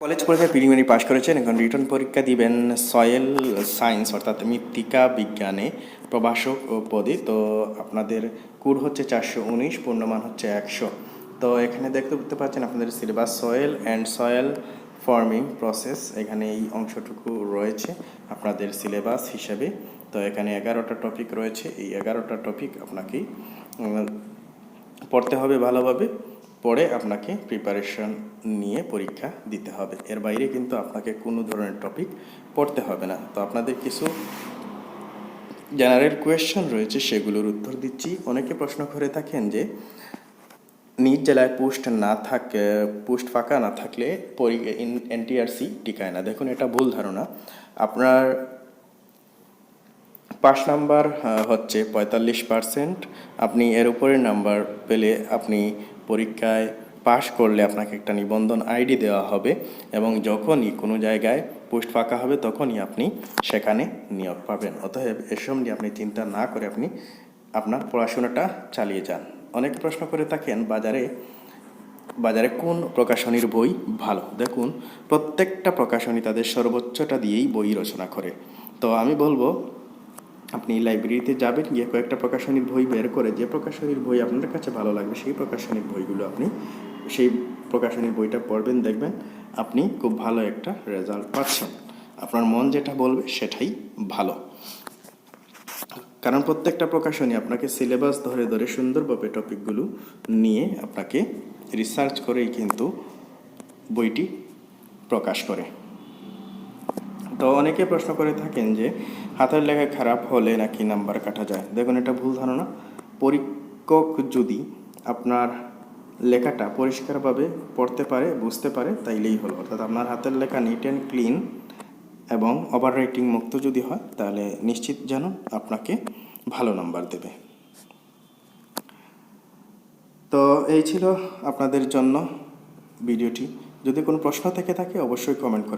College পরীক্ষায় preliminary পাশ করেছেন এখন রিটার্ন পরীক্ষা দিবেন সয়েল সায়েন্স অর্থাৎ মৃত্তিকা বিজ্ঞানে প্রভাষক ও পদে। তো আপনাদের কুর হচ্ছে চারশো উনিশ পূর্ণমান হচ্ছে একশো। তো এখানে দেখতে দেখতে পাচ্ছেন আপনাদের syllabus soil and soil forming process এখানে এই অংশটুকু রয়েছে আপনাদের সিলেবাস হিসাবে। তো এখানে এগারোটা টপিক রয়েছে এই এগারোটা টপিক আপনাকে উম, পড়তে হবে ভালোভাবে। পড়ে আপনাকে প্রিপারেশন নিয়ে পরীক্ষা দিতে হবে। এর বাইরে কিন্তু আপনাকে কোনো ধরনের টপিক পড়তে হবে না। তো আপনাদের কিছু জেনারেল কোয়েশ্চন রয়েছে, সেগুলোর উত্তর দিচ্ছি। অনেকে প্রশ্ন করে থাকেন যে, নিজ জেলায় পোস্ট না থাক পোস্ট ফাঁকা না থাকলে এনটিআরসি টিকায় না। দেখুন, এটা ভুল ধারণা। আপনার পাস নাম্বার হচ্ছে পঁয়তাল্লিশ পার্সেন্ট আপনি এর উপরে নাম্বার পেলে আপনি পরীক্ষায় পাশ করলে আপনাকে একটা নিবন্ধন আইডি দেওয়া হবে এবং যখনই কোনো জায়গায় পোস্ট ফাঁকা হবে তখনই আপনি সেখানে নিয়োগ পাবেন। অতএব এসব নিয়ে আপনি চিন্তা না করে আপনি আপনার পড়াশোনাটা চালিয়ে যান। অনেক প্রশ্ন করে থাকেন, বাজারে বাজারে কোন প্রকাশনীর বই ভালো? দেখুন, প্রত্যেকটা প্রকাশনী তাদের সর্বোচ্চটা দিয়েই বই রচনা করে। তো আমি বলব আপনি লাইব্রেরিতে যাবেন, গিয়ে কয়েকটা প্রকাশনীর বই বের করে যে প্রকাশনীর বই আপনার কাছে ভালো লাগবে, সেই প্রকাশনীর বইগুলো আপনি, সেই প্রকাশনীর বইটা পড়বেন, দেখবেন আপনি খুব ভালো একটা রেজাল্ট পাচ্ছেন। আপনার মন যেটা বলবে সেটাই ভালো। কারণ প্রত্যেকটা প্রকাশনী আপনাকে সিলেবাস ধরে ধরে সুন্দরভাবে টপিকগুলো নিয়ে আপনাকে রিসার্চ করেই কিন্তু বইটি প্রকাশ করে। তো অনেকে প্রশ্ন করে থাকেন যে, হাতের লেখা খারাপ হলে নাকি নাম্বার কাটা যায়? দেখুন, এটা ভুল ধারণা। পরীক্ষক যদি আপনার লেখাটা পরিষ্কারভাবে পড়তে পারে, বুঝতে পারে, তাইলেই হলো। অর্থাৎ আপনার হাতের লেখা নিট অ্যান্ড ক্লিন এবং ওভার রাইটিং মুক্ত যদি হয়, তাহলে নিশ্চিত যেন আপনাকে ভালো নাম্বার দেবে। তো এই ছিল আপনাদের জন্য ভিডিওটি। যদি কোনো প্রশ্ন থেকে থাকে, অবশ্যই কমেন্ট করে